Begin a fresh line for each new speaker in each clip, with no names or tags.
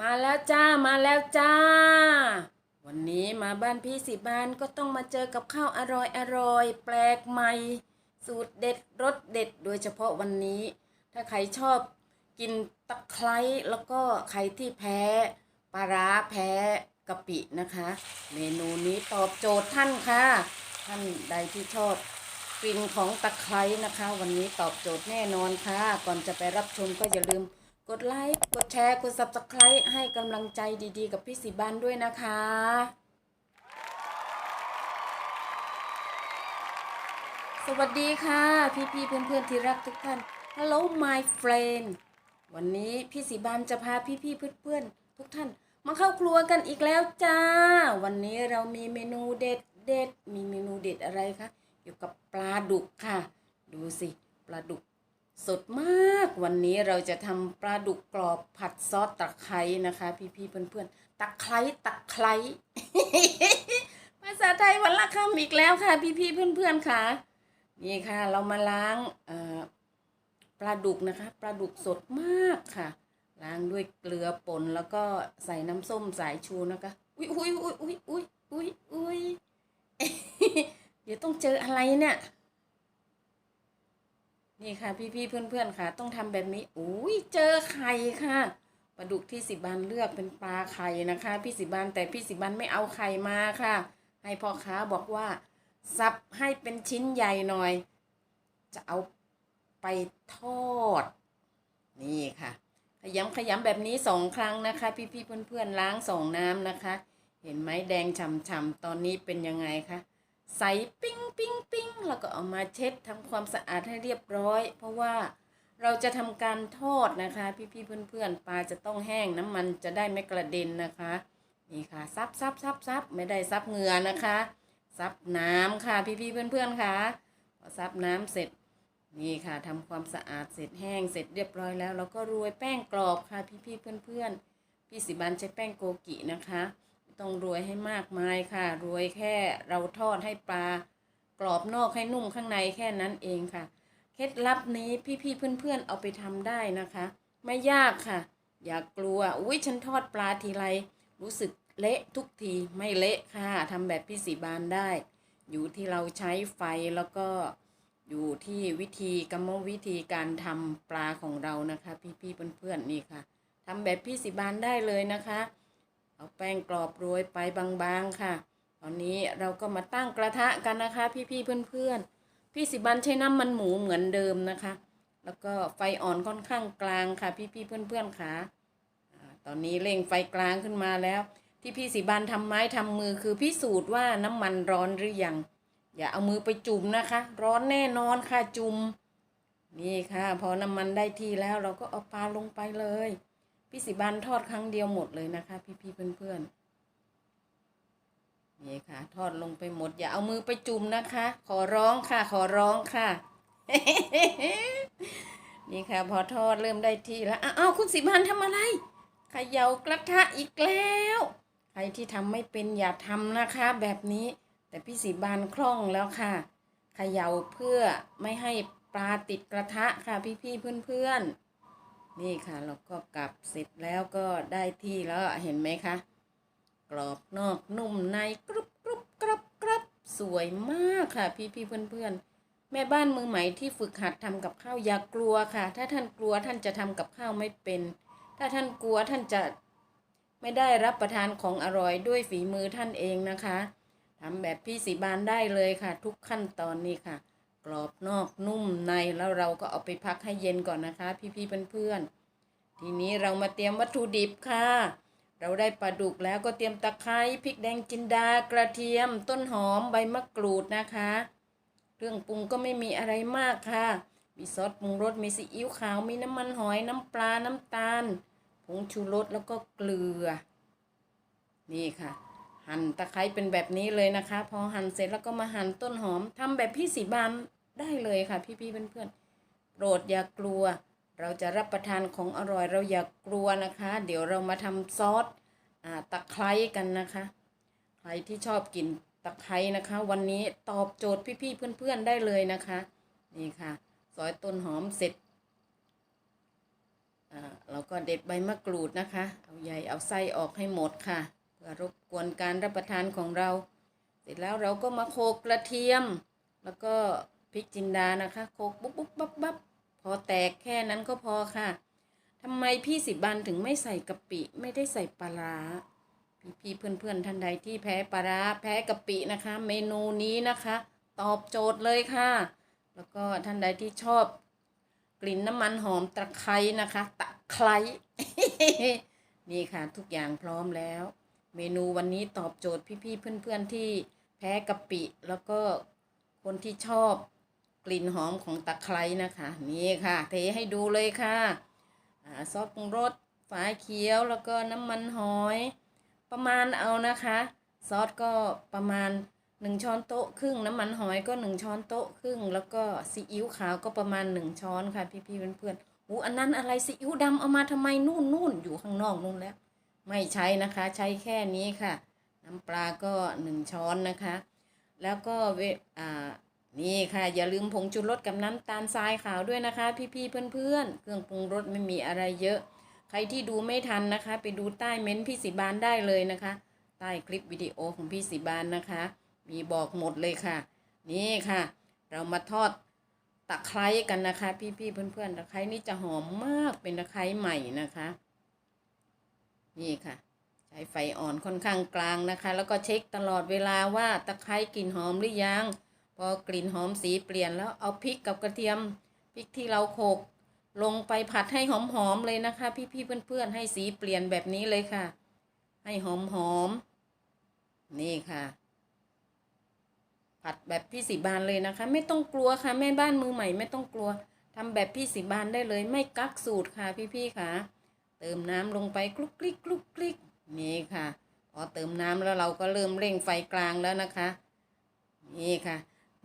มาแล้วจ้ามาแล้วจ้า วันนี้มาบ้านพี่สิบานก็ต้องมาเจอกับข้าวอร่อยอร่อยแปลกใหม่ สูตรเด็ดรสเด็ด โดยเฉพาะวันนี้ ถ้าใครชอบกินตะไคร้แล้วก็ใครที่แพ้ปลาร้าแพ้กะปินะคะ เมนูนี้ตอบโจทย์ท่านค่ะ ท่านใดที่ชอบกลิ่นของตะไคร้นะคะ วันนี้ตอบโจทย์แน่นอนค่ะ ก่อนจะไปรับชมก็อย่าลืม กดไลค์กดแชร์ กด subscribe ให้กำลังใจดีๆ กับพี่สิบานด้วยนะคะสวัสดีค่ะพี่ๆเพื่อนๆที่รักทุกท่าน Hello my friend วันนี้พี่สีบานจะพาพี่ๆเพื่อนๆทุกท่าน มาเข้าครัวกันอีกแล้วจ้า วันนี้เรามีเมนูเด็ดเด็ดๆมีเมนูเด็ดอะไรคะเกี่ยวกับปลาดุกค่ะ ดูสิปลาดุก สดมากวันนี้เราจะทำปลาดุกกรอบผัดซอสตะไคร้นะคะ พี่ๆเพื่อนๆตะไคร้ตะไคร้ภาษาไทยวันละคำอีกแล้วค่ะ พี่ๆเพื่อนๆค่ะ นี่ค่ะ เรามาล้างเอ่อปลาดุกนะคะปลาดุกสดมากค่ะ ล้างด้วยเกลือป่นแล้วก็ใส่น้ำส้มสายชูนะคะอุ้ยอุ้ยอุ้ยอุ้ยอุ้ยอุ้ยอุ้ยเดี๋ยวต้องเจออะไรเนี่ย นี่ค่ะ พี่ๆเพื่อนๆค่ะ ต้องทำแบบนี้อุ้ยเจอไข่ค่ะปลาดุกที่สิบานเลือกเป็นปลาไข่นะคะ พี่สิบานแต่พี่สิบานไม่เอาไข่มาค่ะ ให้พ่อค้าบอกว่าสับให้เป็นชิ้นใหญ่หน่อย จะเอาไปทอด นี่ค่ะ ขยำขยำแบบนี้สองครั้งนะคะ พี่ๆเพื่อนๆล้างสองน้ำนะคะ เห็นไหมแดงฉ่ำๆตอนนี้เป็นยังไงคะ ใสปิ้งปิ้งปิ้งแล้วก็เอามาเช็ดทำความสะอาดให้เรียบร้อย เพราะว่าเราจะทำการทอดนะคะ พี่ๆเพื่อนๆปลาจะต้องแห้งน้ำมันจะได้ไม่กระเด็นนะคะนี่ค่ะซับซับซับซับไม่ได้ซับเหงื่อนะคะซับน้ำค่ะพี่ๆเพื่อนๆค่ะพอซับน้ำเสร็จนี่ค่ะทำความสะอาดเสร็จแห้งเสร็จเรียบร้อยแล้วเราก็โรยแป้งกรอบค่ะพี่ๆเพื่อนๆพี่สิบันใช้แป้งโกกินะคะ ต้องโรยให้มากมายค่ะโรยแค่เราทอดให้ปลากรอบนอกให้นุ่มข้างในแค่นั้นเองค่ะ เคล็ดลับนี้พี่ๆเพื่อนๆเอาไปทำได้นะคะ ไม่ยากค่ะ อย่ากกลัวอุ้ยฉันทอดปลาทีไรรู้สึกเละทุกทีไม่เละค่ะทำแบบพี่สีบานได้ อยู่ที่เราใช้ไฟแล้วก็อยู่ที่วิธีกรรมวิธีการทำปลาของเรานะคะ พี่ๆเพื่อนๆนี่ค่ะทำแบบพี่สีบานได้เลยนะคะ เอาแป้งกรอบโรยไปบางๆค่ะ ตอนนี้เราก็มาตั้งกระทะกันนะคะ พี่ๆเพื่อนๆ พี่สิบันใช้น้ำมันหมูเหมือนเดิมนะคะ แล้วก็ไฟอ่อนค่อนข้างกลางค่ะ พี่ๆเพื่อนๆค่ะตอนนี้เร่งไฟกลางขึ้นมาแล้ว ที่พี่สิบันทำไม้ทำมือคือพิสูจน์ว่าน้ำมันร้อนหรือยังอย่าเอามือไปจุ่มนะคะ ร้อนแน่นอนค่ะจุ่มนี่ค่ะ พอน้ำมันได้ที่แล้วเราก็เอาปลาลงไปเลย พี่สิบันทอดครั้งเดียวหมดเลยนะคะ พี่ๆเพื่อนๆนี่ค่ะ ทอดลงไปหมด อย่าเอามือไปจุ่มนะคะ ขอร้องค่ะ ขอร้องค่ะ นี่ค่ะ พอทอดเริ่มได้ที่แล้วอ้าวคุณสิมันทำอะไรเขย่ากระทะอีกแล้ว ใครที่ทำไม่เป็นอย่าทำนะคะ แบบนี้ แต่พี่สีบานคล่องแล้วค่ะเขย่าเพื่อไม่ให้ปลาติดกระทะค่ะพี่ๆเพื่อนๆ นี่ค่ะเราก็กลับเสร็จแล้วก็ได้ที่แล้วเห็นไหมคะกรอบนอกนุ่มในกรุบกรุบกรับกรับสวยมากค่ะ พี่พี่เพื่อนเพื่อนแม่บ้านมือใหม่ที่ฝึกหัดทำกับข้าวอย่ากลัวค่ะ ถ้าท่านกลัวท่านจะทำกับข้าวไม่เป็น ถ้าท่านกลัวท่านจะไม่ได้รับประทานของอร่อยด้วยฝีมือท่านเองนะคะทำแบบพี่สีบานได้เลยค่ะ ทุกขั้นตอนนี้ค่ะ กรอบนอกนุ่มในแล้วเราก็เอาไปพักให้เย็นก่อนนะคะ พี่พี่เพื่อนๆทีนี้เรามาเตรียมวัตถุดิบค่ะ เราได้ปลาดุกแล้วก็เตรียมตะไคร้พริกแดงจินดากระเทียม ต้นหอมใบมะกรูดนะคะ เครื่องปรุงก็ไม่มีอะไรมากค่ะ มีซอสปรุงรสมีซีอิ๊วขาวมีน้ำมันหอยน้ำปลาน้ำตาลผงชูรสแล้วก็เกลือ นี่ค่ะ หั่นตะไคร้เป็นแบบนี้เลยนะคะ พอหั่นเสร็จแล้วก็มาหั่นต้นหอมทำแบบพี่สีบานได้เลยค่ะ พี่ๆเพื่อนๆโปรดอย่ากลัว เราจะรับประทานของอร่อยเราอย่ากกลัวนะคะ เดี๋ยวเรามาทำซอสอ่าตะไคร้กันนะคะ ใครที่ชอบกินตะไคร้นะคะ วันนี้ตอบโจทย์พี่ๆเพื่อนๆได้เลยนะคะ นี่ค่ะ ซอยต้นหอมเสร็จอ่าเราก็เด็ดใบมะกรูดนะคะ เอาใยเอาไส้ออกให้หมดค่ะ เพื่อรบกวนการรับประทานของเรา เสร็จแล้วเราก็มาโขกกระเทียม แล้วก็พริกจินดานะคะโขกปุ๊บปุ๊บปั๊บปั๊บพอแตกแค่นั้นก็พอค่ะทำไมพี่สิบันถึงไม่ใส่กะปิไม่ได้ใส่ปลาร้าพี่เพื่อนเพื่อนๆท่านใดที่แพ้ปลาร้าแพ้กะปินะคะ เมนูนี้นะคะ ตอบโจทย์เลยค่ะ แล้วก็ท่านใดที่ชอบกลิ่นน้ำมันหอมตะไคร้นะคะ ตะไคร้นี่ค่ะ ทุกอย่างพร้อมแล้ว เมนูวันนี้ตอบโจทย์พี่ๆเพื่อนๆที่แพ้กะปิ แล้วก็คนที่ชอบกลิ่นหอมของตะไคร้นะคะ นี่ค่ะ เทให้ดูเลยค่ะซอสปรุงรสฝาเขียวแล้วก็น้ำมันหอย ประมาณเอานะคะ ซอสก็ประมาณหนึ่งช้อนโต๊ะครึ่งน้ำมันหอยก็หนึ่งช้อนโต๊ะครึ่ง แล้วก็ซีอิ๊วขาวก็ประมาณหนึ่งช้อนค่ะพี่ๆเพื่อนๆอู้อันนั้นอะไรซีอิ๊วดำเอามาทำไมนู่นนู่นอยู่ข้างนอกนู่นแล้ว ไม่ใช้นะคะใช้แค่นี้ค่ะ น้ำปลาก็หนึ่งช้อนนะคะ แล้วก็เวอ่านี่ค่ะ อย่าลืมผงชูรสกับน้ำตาลทรายขาวด้วยนะคะ พี่ๆเพื่อนๆ เครื่องปรุงรสไม่มีอะไรเยอะ ใครที่ดูไม่ทันนะคะ ไปดูใต้เม้นพี่สิบานได้เลยนะคะ ใต้คลิปวิดีโอของพี่สิบานนะคะ มีบอกหมดเลยค่ะ นี่ค่ะ เรามาทอดตะไคร้กันนะคะ พี่ๆเพื่อนๆตะไคร้นี่จะหอมมากเป็นตะไคร้ใหม่นะคะ นี่ค่ะ ใช้ไฟอ่อนค่อนข้างกลางนะคะ แล้วก็เช็คตลอดเวลาว่าตะไคร้กลิ่นหอมหรือยัง พอกลิ่นหอมสีเปลี่ยนแล้วเอาพริกกับกระเทียมพริกที่เราโขลกลงไปผัดให้หอมๆเลยนะคะ พี่ๆเพื่อนๆให้สีเปลี่ยนแบบนี้เลยค่ะ ให้หอมๆนี่ค่ะ ผัดแบบพี่สีบานเลยนะคะ ไม่ต้องกลัวค่ะแม่บ้านมือใหม่ ไม่ต้องกลัวทำแบบพี่สีบานได้เลย ไม่กักสูตรค่ะพี่ๆค่ะ เติมน้ำลงไปคลุกคลิกคลุกคลิกนี่ค่ะ พอเติมน้ำแล้วเราก็เริ่มเร่งไฟกลางแล้วนะคะ นี่ค่ะ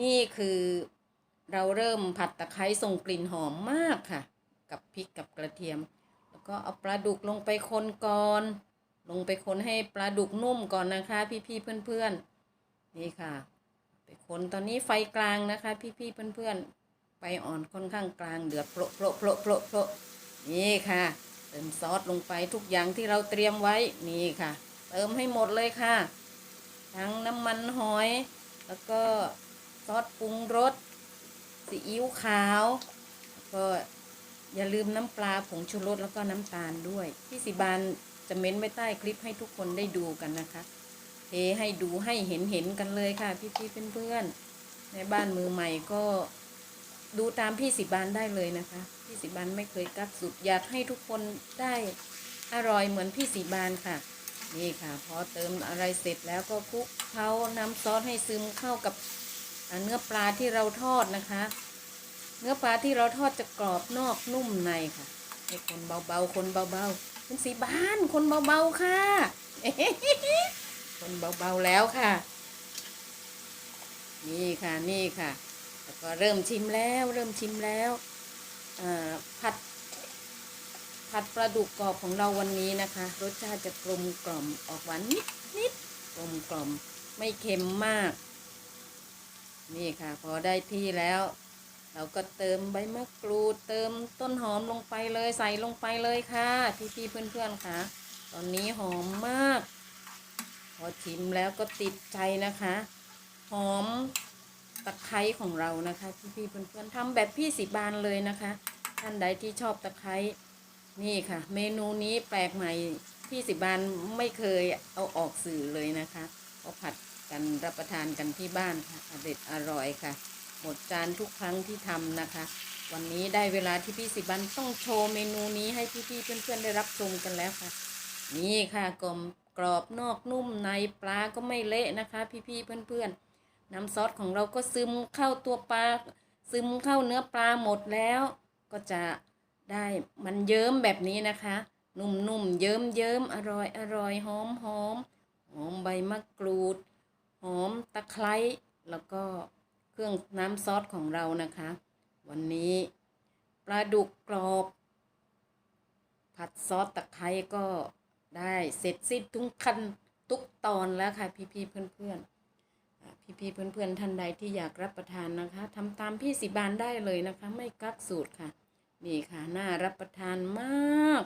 นี่คือเราเริ่มผัดตะไคร้ส่งกลิ่นหอมมากค่ะ กับพริกกับกระเทียม แล้วก็เอาปลาดุกลงไปคนก่อน ลงไปคนให้ปลาดุกนุ่มก่อนนะคะ พี่ๆเพื่อนๆ นี่ค่ะ ไปคนตอนนี้ไฟกลางนะคะ พี่ๆเพื่อนๆไฟอ่อนค่อนข้างกลางเดือดโปรโปรโปรโปรโปรนี่ค่ะ เติมซอสลงไปทุกอย่างที่เราเตรียมไว้นี่ค่ะ เติมให้หมดเลยค่ะ ทั้งน้ำมันหอย แล้วก็ซอสปรุงรสซีอิ๊วขาวแล้วก็อย่าลืมน้ำปลาผงชูรสแล้วก็น้ำตาลด้วยพี่สิบานจะเม้นไว้ใต้คลิปให้ทุกคนได้ดูกันนะคะเทให้ดูให้เห็นเห็นกันเลยค่ะ พี่ๆเพื่อนๆในบ้านมือใหม่ก็ ดูตามพี่สิบานได้เลยนะคะ พี่สิบานไม่เคยกักสุดอยากให้ทุกคนได้อร่อยเหมือนพี่สีบานค่ะ นี่ค่ะ พอเติมอะไรเสร็จแล้วก็คลุกเคล้าน้ำซอสให้ซึมเข้ากับเนื้อปลาที่เราทอดนะคะ เนื้อปลาที่เราทอดจะกรอบนอกนุ่มในค่ะให้คนเบาๆคนเบาๆคุณสีบานคนเบาๆค่ะ คนเบาๆแล้วค่ะ นี่ค่ะนี่ค่ะ แล้วก็เริ่มชิมแล้ว เริ่มชิมแล้วผัดผัดปลาดุกกรอบของเราวันนี้นะคะ รสชาติจะกลมกล่อมออกหวานนิดนิดกลมกล่อมไม่เค็มมาก นี่ค่ะ พอได้ที่แล้ว เราก็เติมใบมะกรูด เติมต้นหอมลงไปเลยใส่ลงไปเลยค่ะพี่พี่ๆเพื่อนๆค่ะ ตอนนี้หอมมาก พอชิมแล้วก็ติดใจนะคะ หอม ตะไคร้ของเรานะคะพี่พี่ๆเพื่อนๆทำแบบพี่สีบานเลยนะคะ ท่านใดที่ชอบตะไคร้นี่ค่ะ เมนูนี้แปลกใหม่พี่สิบานไม่เคยเอาออกสื่อเลยนะคะเอาผัดกันรับประทานกันที่บ้านค่ะอเด็ดอร่อยค่ะ หมดจานทุกครั้งที่ทำนะคะ วันนี้ได้เวลาที่พี่สิบันต้องโชว์เมนูนี้ให้พี่ๆเพื่อนๆได้รับชมกันแล้วค่ะ นี่ค่ะกลมกรอบนอกนุ่มในปลาก็ไม่เละนะคะ พี่ๆเพื่อนๆ น้ำซอสของเราก็ซึมเข้าตัวปลาซึมเข้าเนื้อปลาหมดแล้ว ก็จะได้มันเยิ้มแบบนี้นะคะ นุ่มๆเยิ้มเยิ้มๆอร่อยอร่อยหอมหอมหอมใบมะกรูด หอมตะไคร้แล้วก็เครื่องน้ำซอสของเรานะคะ วันนี้ปลาดุกกรอบ ผัดซอสตะไคร้ก็ได้เสร็จสิ้นทุกขั้นทุกตอนแล้วค่ะพี่ๆเพื่อนๆ พี่ๆเพื่อนๆท่านใดที่อยากรับประทานนะคะทำตามพี่สิบานได้เลยนะคะ ไม่กักสูตรค่ะ นี่ค่ะ น่ารับประทานมาก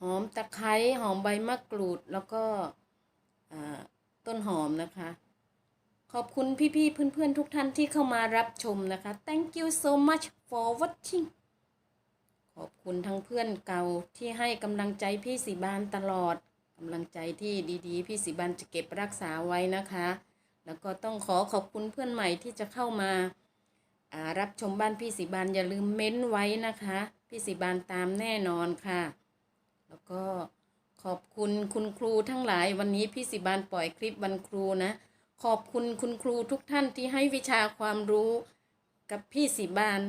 หอมตะไคร้หอมใบมะกรูดแล้วก็ต้นหอมนะคะ ขอบคุณพี่ๆเพื่อนๆทุกท่านที่เข้ามารับชมนะคะ thank you so much for watching ขอบคุณทั้งเพื่อนเก่าที่ให้กำลังใจพี่สีบานตลอด กำลังใจที่ดีๆ พี่สีบานจะเก็บรักษาไว้นะคะ แล้วก็ต้องขอขอบคุณเพื่อนใหม่ที่จะเข้ามาอ่ารับชมบ้านพี่สีบานอย่าลืมเม้นไว้นะคะ พี่สีบานตามแน่นอนค่ะ แล้วก็ขอบคุณคุณครูทั้งหลายวันนี้พี่สิบานปล่อยคลิปวันครูนะ ขอบคุณคุณครูทุกท่านที่ให้วิชาความรู้กับพี่สิบาน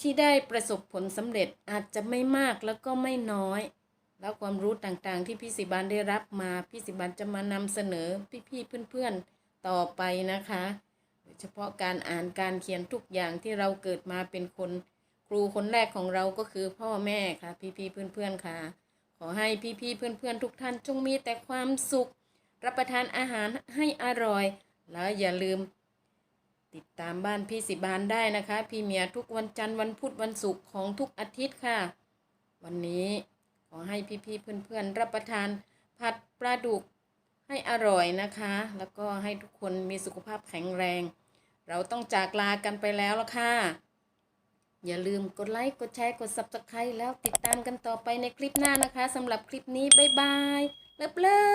ที่ได้ประสบผลสำเร็จอาจจะไม่มากแล้วก็ไม่น้อย แล้วความรู้ต่างๆ ที่พี่สิบานได้รับมาพี่สิบานจะมานำเสนอพี่ๆเพื่อนๆต่อไปนะคะโดยเฉพาะการอ่านการเขียนทุกอย่างที่เราเกิดมาเป็นคน ครูคนแรกของเราก็คือพ่อแม่ค่ะ พี่ๆเพื่อนๆค่ะ ขอให้พี่ๆเพื่อนๆทุกท่านจงมีแต่ความสุข รับประทานอาหารให้อร่อย แล้วอย่าลืม ติดตามบ้านพี่สิบานได้นะคะ พี่เมียทุกวันจันทร์วันพุธวันศุกร์ของทุกอาทิตย์ค่ะ วันนี้ ขอให้พี่ๆเพื่อนๆรับประทานผัดปลาดุกให้อร่อยนะคะ แล้วก็ให้ทุกคนมีสุขภาพแข็งแรง เราต้องจากลากันไปแล้วละค่ะ อย่าลืมกดไลค์ กดแชร์ กด Subscribe แล้วติดตามกันต่อไปในคลิปหน้านะคะสำหรับคลิปนี้ บ๊ายบาย เลิฟเลิฟ